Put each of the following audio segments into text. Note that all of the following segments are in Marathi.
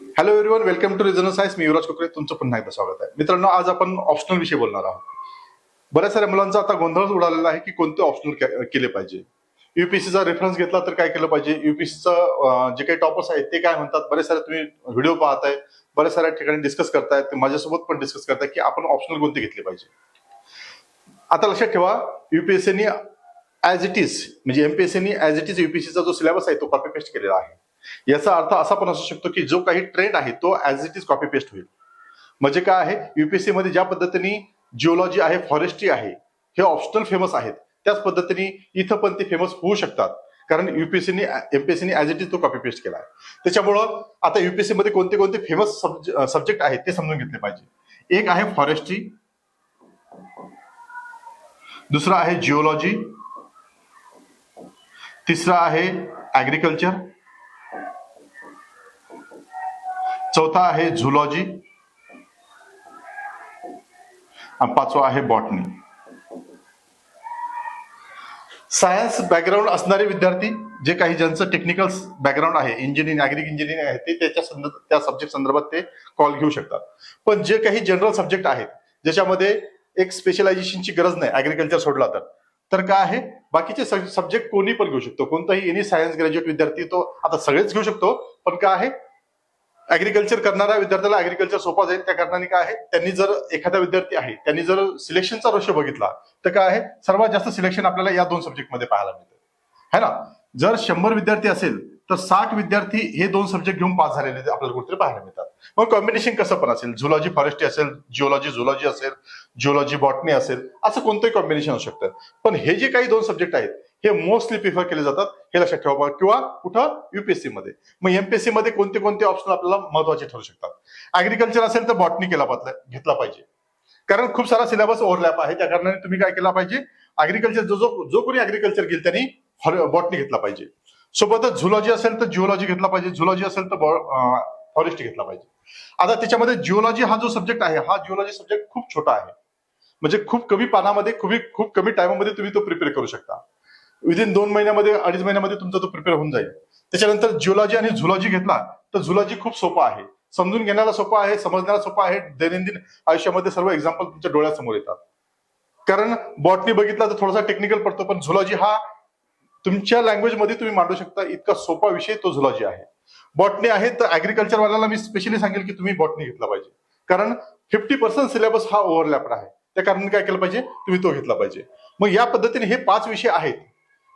Hello everyone welcome to reason science मी युवराज कोकरे तुमचं पुन्हा एकदा स्वागत आहे. मित्रांनो आज आपण ऑप्शनल विषयी बोलणार आहोत. बऱ्याच साऱ्या मुलांचा आता गोंधळ उडालेला आहे की कोणते ऑप्शनल केले पाहिजे. युपीएससीचा रेफरन्स घेतला तर काय केलं पाहिजे? युपीएससीचं जे काही टॉपर्स आहेत ते काय म्हणतात? बरेच सारे तुम्ही व्हिडिओ पाहताय बऱ्याच साऱ्या ठिकाणी डिस्कस करतायत ते माझ्यासोबत पण डिस्कस करताय की आपण ऑप्शनल कोणते घेतले पाहिजे. आता लक्षात ठेवा युपीएससीनी ऍज इट इज म्हणजे एमपीएससीनी ऍज इट इज युपीएससीचा जो सिलेबस आहे तो कॉपी पेस्ट केलेला आहे. याचा अर्थ असा पण असू शकतो की जो काही ट्रेंड आहे तो as it is copy paste होईल. म्हणजे काय आहे? युपीएससी मध्ये ज्या पद्धतीने जिओलॉजी आहे फॉरेस्ट्री आहे हे ऑप्शनल फेमस आहेत. त्याच पद्धतीने इथं पण ते फेमस होऊ शकतात. कारण युपीएससीने एमपीएससीने ॲज इट इज तो कॉपी पेस्ट केला आहे त्याच्यामुळं आता युपीएससी मध्ये कोणते कोणते फेमस सब्जेक्ट आहेत ते समजून घेतले पाहिजे. एक आहे फॉरेस्ट्री दुसरा आहे जिओलॉजी तिसरा आहे ऍग्रिकल्चर चौथा आहे झुलॉजी. आणि पाचवा आहे बॉटनी. सायन्स बॅकग्राऊंड असणारे विद्यार्थी जे काही ज्यांचं टेक्निकल बॅकग्राऊंड आहे इंजिनिअरिंग अॅग्रिक इंजिनिअरिंग आहे ते त्याच्या संदर्भ त्या सब्जेक्ट संदर्भात ते कॉल घेऊ शकतात. पण जे काही जनरल सब्जेक्ट आहेत ज्याच्यामध्ये एक स्पेशलायझेशनची गरज नाही ऍग्रिकल्चर सोडला तर तर काय आहे? बाकीचे सब्जेक्ट कोणी पण घेऊ शकतो. कोणताही एनी सायन्स ग्रॅज्युएट विद्यार्थी तो आता सगळेच घेऊ शकतो पण काय आहे? ऍग्रीकल्चर करणाऱ्या विद्यार्थ्याला ऍग्रीकल्चर सोपा जाईल. त्या कारणाने काय आहे? त्यांनी जर एखादा विद्यार्थी आहे त्यांनी जर सिलेक्शनचा रेशो बघितला तर काय आहे? सर्वात जास्त सिलेक्शन आपल्याला या दोन सब्जेक्टमध्ये पाहायला मिळतं. है ना? जर शंभर विद्यार्थी असेल तर साठ विद्यार्थी हे दोन सब्जेक्ट घेऊन पास झालेले आपल्याला कुठेतरी पाहायला मिळतात. मग कॉम्बिनेशन कसं पण असेल? झुलॉजी फॉरेस्ट्री असेल जिओलॉजी झुलॉजी असेल जिओलॉजी बॉटनी असेल असं कोणतंही कॉम्बिनेशन असू शकतं. पण हे जे काही दोन सब्जेक्ट आहेत हे मोस्टली प्रिफर केले जातात हे लक्षात ठेवा किंवा कुठं? युपीएससी मध्ये. मग एमपीएससी मध्ये कोणते कोणते ऑप्शन आपल्याला महत्त्वाचे ठरू शकतात? ऍग्रिकल्चर असेल तर बॉटनी केला घेतला पाहिजे. कारण खूप सारा सिलेबस ओव्हरलॅप आहे त्या कारणाने तुम्ही काय केला पाहिजे? अग्रिकल्चर जो जो जो कोणी अग्रिकल्चर घेईल त्यांनी बॉटनी घेतला पाहिजे. सोबतच झुलॉजी असेल तर जिओलॉजी घेतला पाहिजे. झुलॉजी असेल तर फॉरेस्ट घेतला पाहिजे. आता त्याच्यामध्ये जिओलॉजी हा जो सब्जेक्ट आहे हा जिओलॉजी सब्जेक्ट खूप छोटा आहे. म्हणजे खूप कमी पानामध्ये खूप खूप कमी टाइममध्ये तुम्ही तो प्रिपेअर करू शकता. विदिन दोन महिन्यामध्ये अडीच महिन्यामध्ये तुमचा तो प्रिपेअर होऊन जाईल. त्याच्यानंतर जिओलॉजी आणि झुलॉजी घेतला तर झुलॉजी खूप सोपा आहे. समजून घेण्याला सोपा आहे समजण्याला सोपा आहे. दैनंदिन आयुष्यामध्ये सर्व एक्झाम्पल तुमच्या डोळ्यासमोर येतात. कारण बॉटनी बघितला तर थोडासा टेक्निकल पडतो पण झुलॉजी हा तुमच्या लँग्वेजमध्ये तुम्ही मांडू शकता. इतका सोपा विषय तो झुलॉजी आहे. बॉटनी आहे तर ऍग्रिकल्चरवाल्याला मी स्पेशली सांगेल की तुम्ही बॉटनी घेतला पाहिजे. कारण फिफ्टी पर्सेंट सिलेबस हा ओव्हरलॅपड आहे. त्या कारणाने काय केलं पाहिजे? तुम्ही तो घेतला पाहिजे. मग या पद्धतीने हे पाच विषय आहेत.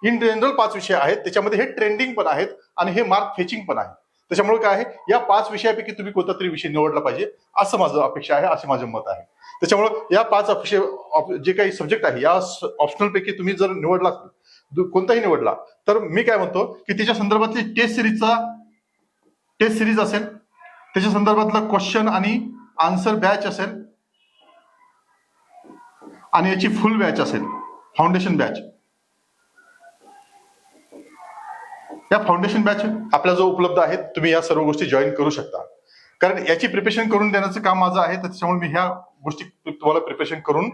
इन जनरल पाच विषय आहेत. त्याच्यामध्ये हे ट्रेंडिंग पण आहेत आणि हे मार्क फेचिंग पण आहे. त्याच्यामुळे काय आहे? या पाच विषयापैकी तुम्ही कोणता तरी विषय निवडला पाहिजे असं माझं अपेक्षा आहे असे माझं मत आहे. त्याच्यामुळे या पाच विषय जे काही सब्जेक्ट आहे या ऑप्शनलपैकी तुम्ही जर निवडला कोणताही निवडला तर मी काय म्हणतो की त्याच्या संदर्भातली टेस्ट सिरीजचा टेस्ट सिरीज असेल. त्याच्या संदर्भातला क्वेश्चन आणि आन्सर बॅच असेल. आणि याची फुल बॅच असेल. फाउंडेशन बॅच या फाउंडेशन बॅच आपल्या जो उपलब्ध आहेत तुम्ही या सर्व गोष्टी जॉईन करू शकता. कारण याची प्रिपरेशन करून देण्याचं काम माझं आहे त्याच्यामुळे मी ह्या गोष्टी तुम्हाला प्रिपरेशन करून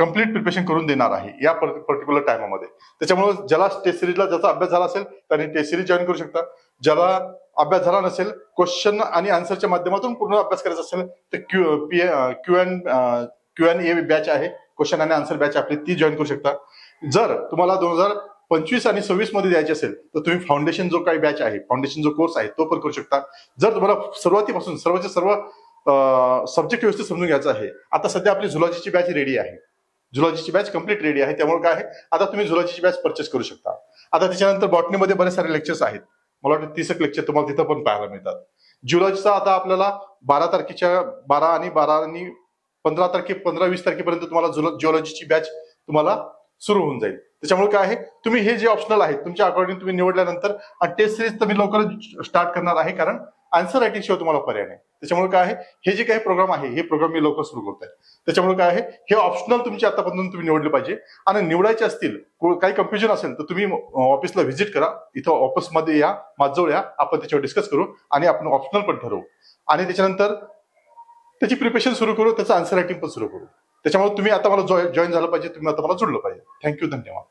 कंप्लीट प्रिपरेशन करून देणार आहे या पर्टिक्युलर टायमामध्ये त्याच्यामुळे ज्याला टेस्ट सिरीजला ज्याचा अभ्यास झाला असेल त्यांनी टेस्ट सिरीज जॉईन करू शकता. ज्याला अभ्यास झाला नसेल क्वेश्चन आणि आन्सरच्या माध्यमातून पूर्ण अभ्यास करायचा असेल तर Q P Q N Q N A batch आहे. क्वेश्चन आणि आन्सर बॅच आपली ती जॉईन करू शकता. जर तुम्हाला दोन हजार पंचवीस आणि सव्वीसमध्ये द्यायचे असेल तर तुम्ही फाउंडेशन जो काही बॅच आहे फाउंडेशन जो कोर्स आहे तो पण करू शकता. जर तुम्हाला सुरुवातीपासून सर्वचे सर्व सब्जेक्ट व्यवस्थित समजून घ्यायचं आहे आता सध्या आपली झुलॉजीची बॅच रेडी आहे. झुलॉजीची बॅच कंप्लीट रेडी आहे. त्यामुळे काय आहे? आता तुम्ही झुलॉजीची बॅच परचेस करू शकता. आता त्याच्यानंतर बॉटनीमध्ये बरेच सारे लेक्चर्स आहेत. मला वाटतं तीस एक लेक्चर तुम्हाला तिथं पण पाहायला मिळतात. झुलॉजीचा आता आपल्याला बारा तारखेच्या बारा आणि बारा आणि पंधरा तारखे पंधरा वीस तारखेपर्यंत तुम्हाला जिओलॉजीची बॅच तुम्हाला सुरू होऊन जाईल. त्याच्यामुळे काय आहे? तुम्ही हे जे ऑप्शनल आहेत तुमच्या अकॉर्डिंग तुम्ही निवडल्यानंतर टेस्ट सिरीज तर मी लवकरच स्टार्ट करणार आहे कारण आन्सर रायटिंग शिवाय तुम्हाला पर्याय नाही. त्याच्यामुळे काय आहे? हे जे काही प्रोग्राम आहे हे प्रोग्राम मी लवकर सुरू करत आहे त्याच्यामुळे काय आहे? हे ऑप्शनल तुमचे आतापर्यंत तुम्ही निवडले पाहिजे. आणि निवडायचे असतील काही कन्फ्युजन असेल तर तुम्ही ऑफिसला व्हिजिट करा. इथं ऑफिसमध्ये या माझजवळ या. आपण त्याच्यावर डिस्कस करू आणि आपण ऑप्शनल पण ठरवू. आणि त्याच्यानंतर त्याची प्रिपरेशन सुरू करू त्याचं आन्सर रायटिंग पण सुरू करू. त्याच्यामुळे तुम्ही आता मला जॉईन झालं पाहिजे तुम्ही आता मला जुडलं पाहिजे. थँक्यू धन्यवाद.